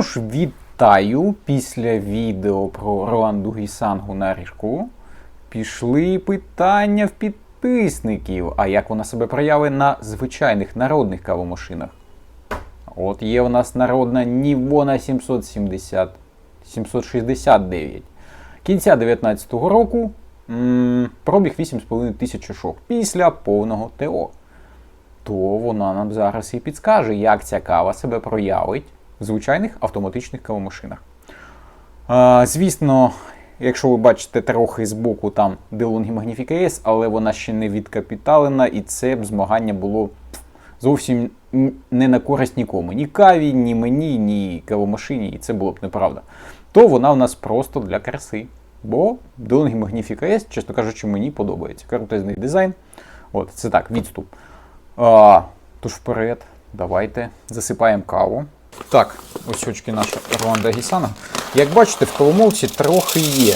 Тож, Вітаю! Після відео про Руанду Гісангу на ріжку пішли питання в підписників. А як вона себе проявить на звичайних народних кавомашинах? От є у нас народна Нівона 770 769. Кінця 19-го року м, пробіг 8,5 тисяч шок після повного ТО. То вона нам зараз і підскаже, як ця кава себе проявить в звичайних автоматичних кавомашинах. Звісно, якщо ви бачите трохи збоку там DeLonghi Magnifica S, але вона ще не відкапіталена, і це б змагання було зовсім не на користь нікому. Ні каві, ні мені, ні кавомашині, і це було б неправда. То вона в нас просто для краси. Бо DeLonghi Magnifica S, чесно кажучи, мені подобається. Крутезний дизайн. От, це так, відступ. А, тож вперед, давайте засипаємо каву. Так, ось очки наша Руанда Гісана. Як бачите, в кавомолці трохи є.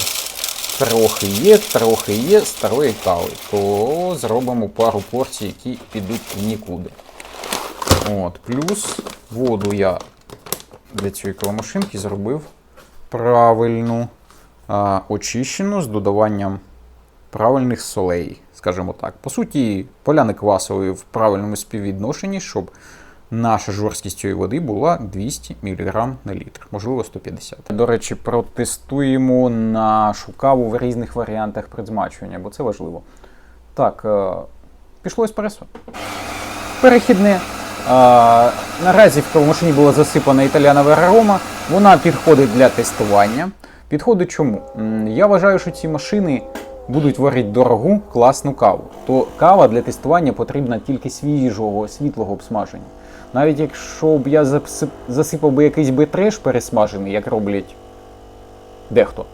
Трохи є, трохи є старої кави. То зробимо пару порцій, які підуть нікуди. От, плюс воду я для цієї кавомашинки зробив правильну, а, очищену з додаванням правильних солей, скажімо так. По суті, поляни квасової в правильному співвідношенні, щоб наша жорсткість цієї води була 200 мг на літр, можливо 150. До речі, протестуємо нашу каву в різних варіантах предзмачування, бо це важливо. Так, е, пішло еспресо. Перехідне. А, наразі в кавомашині була засипана італіанова арома. Вона підходить для тестування. Підходить чому? Я вважаю, що ці машини будуть варити дорогу, класну каву. То кава для тестування потрібна тільки свіжого, світлого обсмаження. Навіть якщо б я засипав би якийсь би треш пересмажений, як роблять дехто,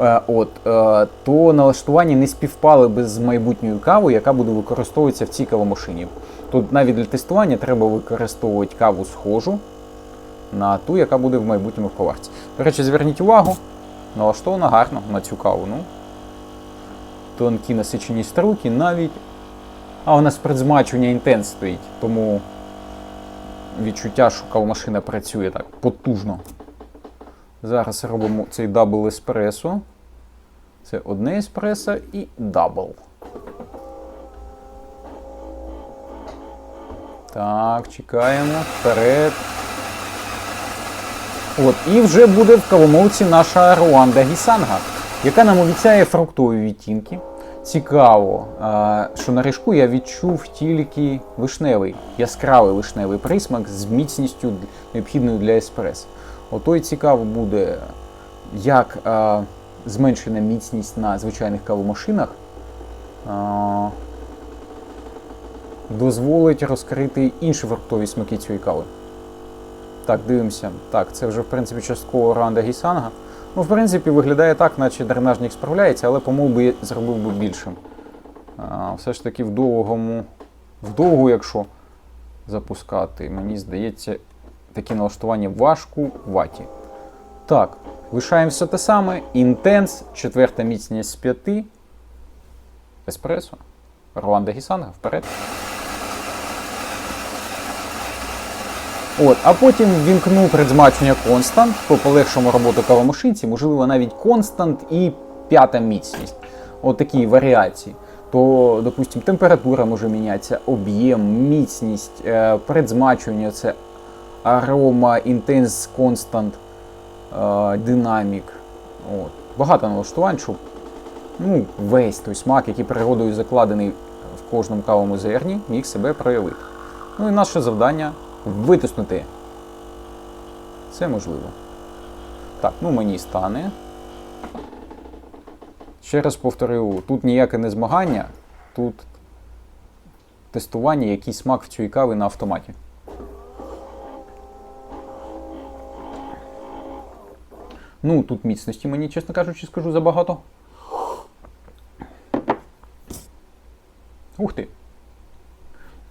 е, от, е, то налаштування не співпали би з майбутньою кавою, яка буде використовуватися в цій кавомашині. Тут навіть для тестування треба використовувати каву схожу на ту, яка буде в майбутньому в поварці. До речі, зверніть увагу, налаштована гарно на цю каву. Ну, тонкі насичені струки навіть. А у нас предзмачування інтенс стоїть, тому відчуття, що кавомашина працює так потужно. Зараз робимо цей дабл еспресо. Це одне еспресо і дабл. Так, чекаємо. Вперед. От, і вже буде в кавомовці наша Руанда Гісанга, яка нам обіцяє фруктові відтінки. Цікаво, що на ріжку я відчув тільки вишневий, яскравий вишневий присмак з міцністю необхідною для еспресо. Ото й цікаво буде, як зменшена міцність на звичайних кавомашинах а, дозволить розкрити інші фруктові смаки цієї кави. Так, дивимося. Так, це вже в принципі частково ранда гісанга. Ну, в принципі, виглядає так, наче дренажник справляється, але помов би зробив би більшим. Все ж таки в довгому, в довгу, якщо запускати, мені здається, такі налаштування важку ваті. Так, лишаємо все те саме. Інтенс, четверта міцність з п'яти. Еспресо. Руанда Гісанга, вперед. От, а потім вімкну предзмачення констант, по полегшому роботу кавомашинці, можливо, навіть констант і п'ята міцність. От такі варіації. То, допустимо, температура може мінятися, об'єм, міцність, е, предзмачування це арома, інтенс, констант, е, динамік. От. Багато налаштувань, щоб ну, весь той смак, який природою закладений в кожному кавовому зерні, міг себе проявити. Ну і наше завдання витиснути. Це можливо. Так, ну мені стане. Ще раз повторю, тут ніяке не змагання, тут тестування, який смак в цій кави на автоматі. Ну, тут міцності мені, чесно кажучи, скажу забагато.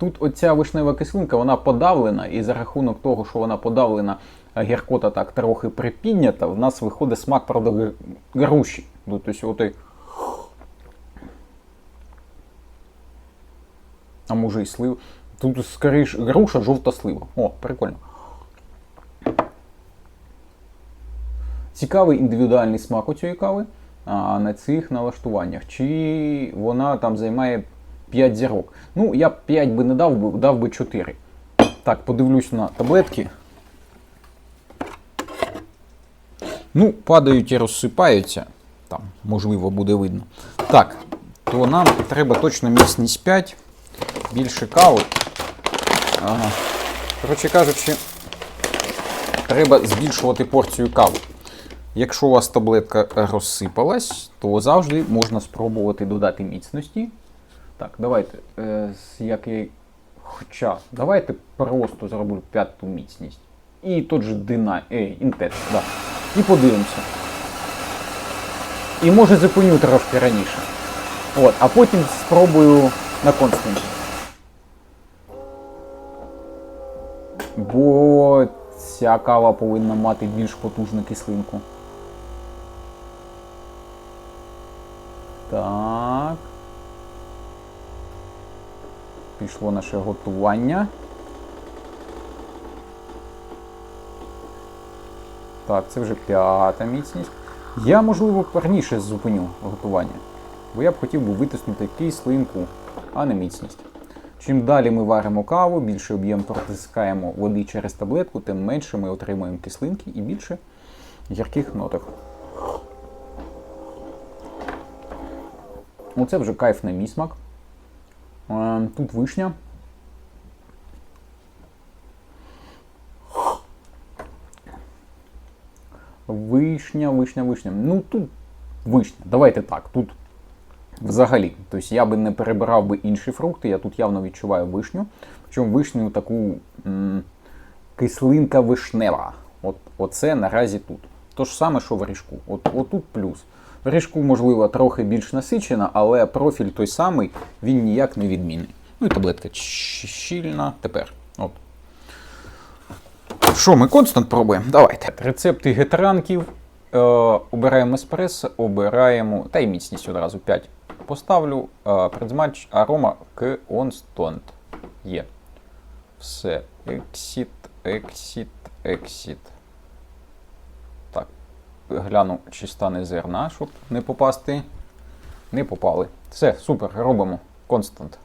Тут оця вишнева кислинка, вона подавлена, і за рахунок того, що вона подавлена, гіркота так трохи припіднята, в нас виходить смак, правда, гр- груші. Ну, тобто, отой... А може і слив. Тут скоріш груша, жовта слива. О, прикольно. Цікавий індивідуальний смак у цієї кави а, на цих налаштуваннях. Чи вона там займає 5 зірок. Ну, я б 5 би не дав би, дав би 4. Так, подивлюсь на таблетки. Ну, падають і розсипаються. Там, можливо, буде видно. Так, то нам треба точно міцність 5, більше кави. Ага. Коротше кажучи, треба збільшувати порцію кави. Якщо у вас таблетка розсипалась, то завжди можна спробувати додати міцності. Так, давайте. Е, з який... Хоча, давайте просто зроблю п'яту міцність. І тут же дина... Ей, інтенс, да. І подивимося. І може зупиню трошки раніше. От, а потім спробую на константі. Бо ця кава повинна мати більш потужну кислинку. Так. Пішло наше готування. Так, це вже п'ята міцність. Я, можливо, раніше зупиню готування. Бо я б хотів би витиснути кислинку, а не міцність. Чим далі ми варимо каву, більше об'єм протискаємо води через таблетку, тим менше ми отримуємо кислинки і більше гірких ноток. Оце вже кайф на мій смак. Тут вишня. Вишня, вишня, вишня. Ну тут вишня. Давайте так. Тут взагалі. Тобто я би не перебирав би інші фрукти, я тут явно відчуваю вишню. Причому вишню таку м- кислинка вишнева. От, Оце наразі тут. То ж саме, що в ріжку. От, Отут плюс. В ріжку, можливо, трохи більш насичена, але профіль той самий, він ніяк не відмінний. Ну і таблетка щільна. Тепер. От. Що, ми констант пробуємо? Давайте. Рецепти гетранків. Е, обираємо еспресо, обираємо. Та й міцність одразу 5. Поставлю е, предзматч арома констант. Є. Все. Exit, exit, exit. Гляну, чи стане зерна, щоб не попасти. Не попали. Все, супер, робимо. Констант.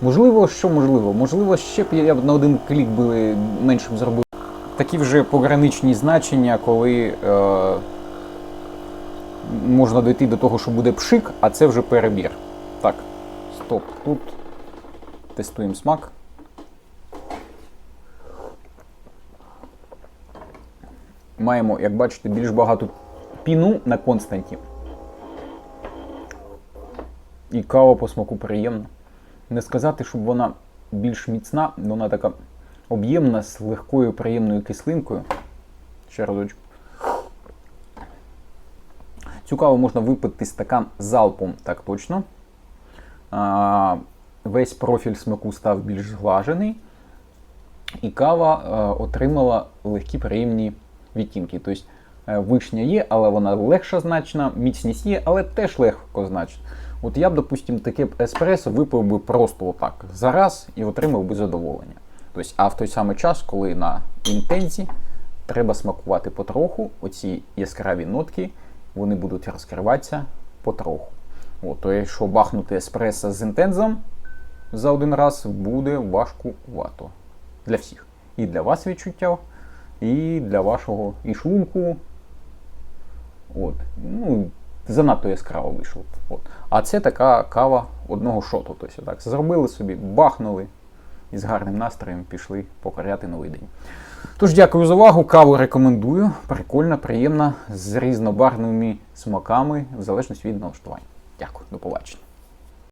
Можливо, що можливо? Можливо, ще б я б на один клік би меншим зробив. Такі вже пограничні значення, коли е, можна дойти до того, що буде пшик, а це вже перебір. Так, стоп, тут тестуємо смак. Маємо, як бачите, більш багато піну на константі. І кава по смаку приємна. Не сказати, щоб вона більш міцна, вона така об'ємна з легкою приємною кислинкою. Ще разочку. Цю каву можна випити стакан залпом, так точно. Весь профіль смаку став більш зглажений. І кава е, отримала легкі приємні відтінки. Тобто е, вишня є, але вона легша значна, міцність є, але теж легко значна. От я б, допустим, таке еспресо випив би просто отак зараз і отримав би задоволення. Тобто, а в той самий час, коли на інтензі треба смакувати потроху, оці яскраві нотки, вони будуть розкриватися потроху. От, то якщо бахнути еспресо з інтензом за один раз, буде важкувато. Для всіх. І для вас відчуття, і для вашого і шлунку. От. Ну, занадто яскраво вийшло. От. А це така кава одного шоту. Тобто, так, зробили собі, бахнули і з гарним настроєм пішли покоряти новий день. Тож, дякую за увагу. Каву рекомендую. Прикольна, приємна, з різнобарвними смаками, в залежності від налаштування. Дякую, до побачення.